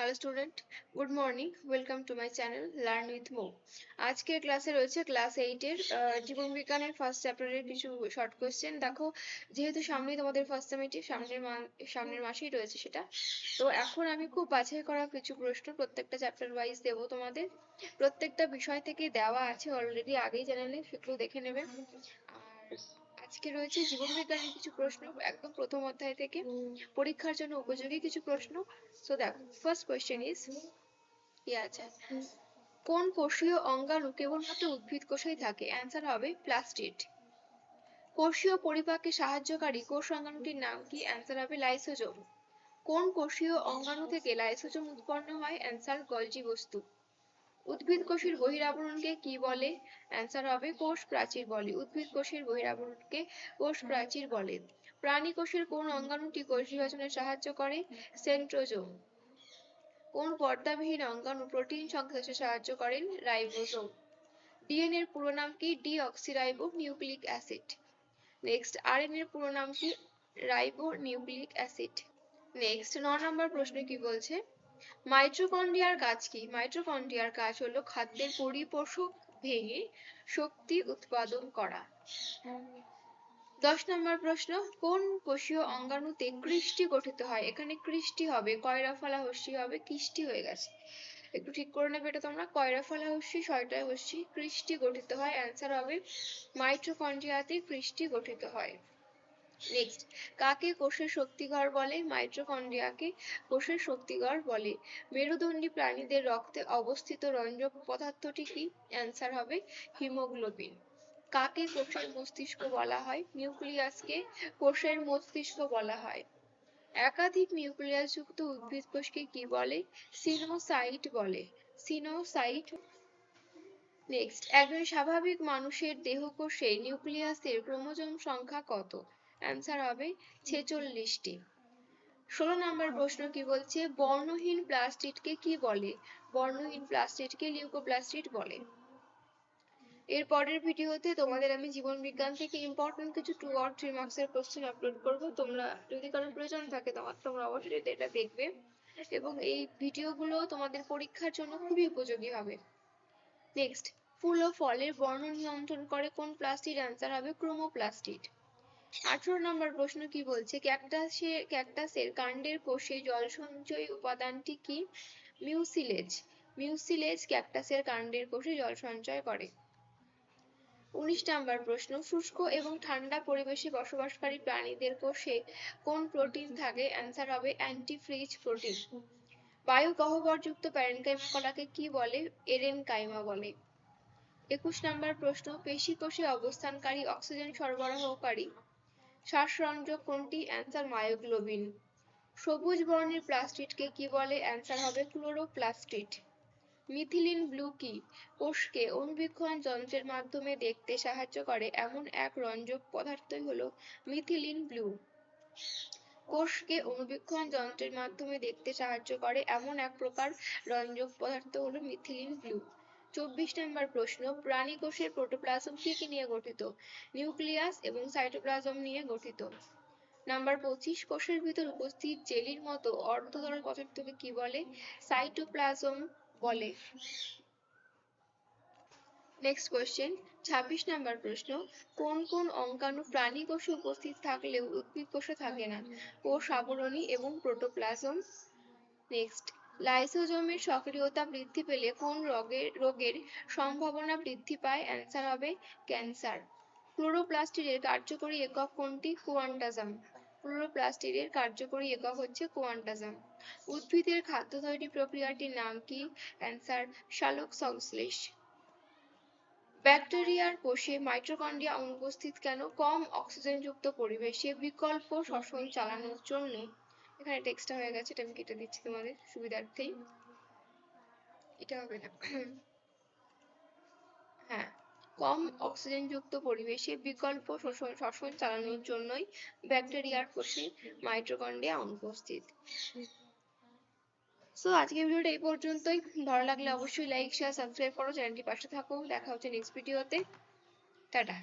Hello student good morning welcome to my channel learn with মো আজকের ক্লাসে রয়েছে class এইটের জীবন বিজ্ঞানের ফার্স্ট চ্যাপ্টারের কিছু শর্ট কোয়েশ্চেন দেখো, যেহেতু সামনেই তোমাদের ফার্স্ট সেমিটি সামনের সামনের মাসেই রয়েছে সেটা। তো এখন আমি খুব বাছাই করা কিছু প্রশ্ন, প্রত্যেকটা চ্যাপ্টার ওয়াইজ দেবো তোমাদের। প্রত্যেকটা বিষয় থেকে দেওয়া আছে অলরেডি আগেই চ্যানেলে সেগুলো দেখে নেবে। আর আজকে রয়েছে জীবন বিজ্ঞানের কিছু প্রশ্ন, একদম প্রথম অধ্যায় থেকে। পরীক্ষার জন্য উপযোগী কিছু প্রশ্ন। সো দেখো ফার্স্ট কোয়েশ্চেন ইজ কি আছে? কোন কোষীয় অঙ্গাণু কেবলমাত্র উদ্ভিদ কোষেই থাকে? অ্যান্সার হবে প্লাস্টিড কোষীয় পরিপাকে সাহায্যকারী কোষ অঙ্গাণুটির নাম কি? অ্যান্সার হবে লাইসোজোম কোন কোষীয় অঙ্গাণু থেকে লাইসোজোম উৎপন্ন হয়? অ্যান্সার গলজি বস্তু। উদ্ভিদ কোষের বহিরাবরণকে কি বলে? অ্যান্সার হবে কোষ প্রাচীর বলে। উদ্ভিদ কোষের বহিরাবরণকে কোষ প্রাচীর বলে। প্রাণী কোষের কোন অঙ্গাণুটি কোষ বিভাজনে সাহায্য করে? সেন্ট্রোজোম। কোন পর্দাবিহীন অঙ্গাণু প্রোটিন সংশ্লেষে সাহায্য করেন রাইবোজোম। ডিএনএর পুরো নাম কি? ডিঅক্সিরাইবো নিউক্লিক অ্যাসিড নেক্সট আরএনএর পুরো নাম কি? Ribo nucleic acid. নেক্সট ন নম্বর প্রশ্ন কি বলছে? মাইটোকন্ড্রিয়ার কাজ কি? মাইটোকন্ড্রিয়ার কাজ হলো খাদ্যের পরিপোষক ভেঙে শক্তি উৎপাদন করা। দশ নম্বর প্রশ্ন, কোন কোষীয় অঙ্গাণুতে কৃষ্টি গঠিত হয়? এখানে কৃষ্টি হবে কয়রা ফলা হস্যি হবে, কৃষ্টি হয়ে গেছে। একটু ঠিক করে নেবে এটা তোমরা? কয়রা ফলা হস্যি ছয়টায় হস্যি কৃষ্টি গঠিত হয়। অ্যান্সার হবে, মাইটোকন্ড্রিয়াতে কৃষ্টি গঠিত হয়। নেক্সট কাকে কোষের শক্তিঘর বলে? মাইটোকন্ড্রিয়াকে কোষের শক্তিঘর বলে। মেরুদণ্ডী প্রাণীদের রক্তে অবস্থিত রঞ্জক পদার্থটি কি? অ্যান্সার হবে হিমোগ্লোবিন। কাকে কোষের মস্তিষ্ক বলা হয়? নিউক্লিয়াসকে কোষের মস্তিষ্ক বলা হয়। একাধিক নিউক্লিয়াস যুক্ত উদ্ভিদ কোষকে কি বলে? সিনোসাইট বলে। সিনোসাইট নেক্সট একজন স্বাভাবিক মানুষের দেহ দেহকোষে নিউক্লিয়াসের ক্রোমোজোম সংখ্যা কত? অ্যান্সার হবে ছেচল্লিশটি। ষোলো নম্বর প্রশ্ন কি বলছে? বর্ণহীন প্লাস্টিডকে কি বলে? বর্ণহীন প্লাস্টিডকে লিউকোপ্লাস্টিড বলে। এর পরের ভিডিওতে তোমাদের আমি জীবন বিজ্ঞান থেকে ইম্পর্টেন্ট কিছু টু আর থ্রি মার্কস এর কোশ্চেন আপলোড করব। তোমরা যদি কারোর প্রয়োজন থাকে তোমার তোমরা অবশ্যই এটা দেখবে। এবং এই ভিডিওগুলো তোমাদের পরীক্ষার জন্য খুবই উপযোগী হবে। নেক্সট ফুল ও ফলের বর্ণ নিয়ন্ত্রণ করে কোন প্লাস্টিড? অ্যান্সার হবে ক্রোমোপ্লাস্টিড। আঠারো নম্বর প্রশ্ন কি বলছে? ক্যাকটাসে ক্যাকটাসের কাণ্ডের কোষে জল সঞ্চয় উপাদানটি কি? মিউসিলেজ মিউসিলেজ ক্যাকটাসের কাণ্ডের কোষে জল সঞ্চয় করে। উনিশ নাম্বার প্রশ্ন, শুষ্ক এবং ঠান্ডা পরিবেশে বসবাসকারী প্রাণীদের কোষে কোন প্রোটিন থাকে? অ্যান্সার হবে অ্যান্টিফ্রিজ প্রোটিন বায়ু গহ্বরযুক্ত প্যারেনকাইমা কলাকে কি বলে? এরেনকাইমা বলে। একুশ নাম্বার প্রশ্ন, পেশি কোষে অবস্থানকারী অক্সিজেন সরবরাহকারী শ্বাসরঞ্জক কোনটি? অ্যান্সার মায়োগ্লোবিন সবুজ বর্ণের প্লাস্টিডকে কি বলে? অ্যান্সার হবে ক্লোরোপ্লাস্টিড মিথিলিন ব্লু কি? কোষকে অণুবীক্ষণ যন্ত্রের মাধ্যমে দেখতে সাহায্য করে এমন এক রঞ্জক পদার্থই হলো মিথিলিন ব্লু কোষকে অণুবীক্ষণ যন্ত্রের মাধ্যমে দেখতে সাহায্য করে এমন এক প্রকার রঞ্জক পদার্থ হলো মিথিলিন ব্লু চব্বিশ নম্বর প্রশ্ন, প্রাণী কোষের প্রোটোপ্লাজম কি কি নিয়ে গঠিত? নিউক্লিয়াস এবং সাইটোপ্লাজম নিয়ে গঠিত। নাম্বার পঁচিশ, কোষের ভিতর উপস্থিত জেলির মতো অর্ধতরল পদার্থকে কি বলে? সাইটোপ্লাজম বলে। নেক্সট কোয়েশ্চেন ছাব্বিশ নাম্বার প্রশ্ন, কোন কোন অঙ্গাণু প্রাণী কোষে উপস্থিত থাকলেও উদ্ভিদ কোষে থাকে না? কোষ আবরণী এবং প্রোটোপ্লাজম। নেক্সট লাইসোজোমের সক্রিয়তা বৃদ্ধি পেলে কোন রোগের রোগের সম্ভাবনা বৃদ্ধি পায়? অ্যান্সার হবে ক্যান্সার ক্লোরোপ্লাস্টিডের কার্যকরী একক কোনটি? কোয়ান্টাজম ক্লোরোপ্লাস্টিডের কার্যকরী একক হচ্ছে কোয়ান্টাজম উদ্ভিদের খাদ্য তৈরি প্রক্রিয়াটির নাম কি? অ্যান্সার শালক সংশ্লেষ। ব্যাকটেরিয়ার কোষে মাইটোকন্ড্রিয়া অনুপস্থিত কেন? কম অক্সিজেনযুক্ত পরিবেশে বিকল্প শ্বসন চালানোর জন্য এখানে টেক্সটটা হয়ে গেছে, এটা আমি কেটে দিচ্ছি তোমাদের সুবিধার্থেই। এটা হবে না। হ্যাঁ কম অক্সিজেনযুক্ত পরিবেশে বিকল্প শ্বসন চালানোর জন্যই ব্যাকটেরিয়ার কোষে মাইটোকন্ড্রিয়া অনুপস্থিত। সো আজকের ভিডিওটা এই পর্যন্তই। ভালো লাগলে অবশ্যই লাইক শেয়ার সাবস্ক্রাইব করো চ্যানেলটি পাশে থাকো। দেখা হচ্ছে নেক্সট ভিডিওতে টাটা।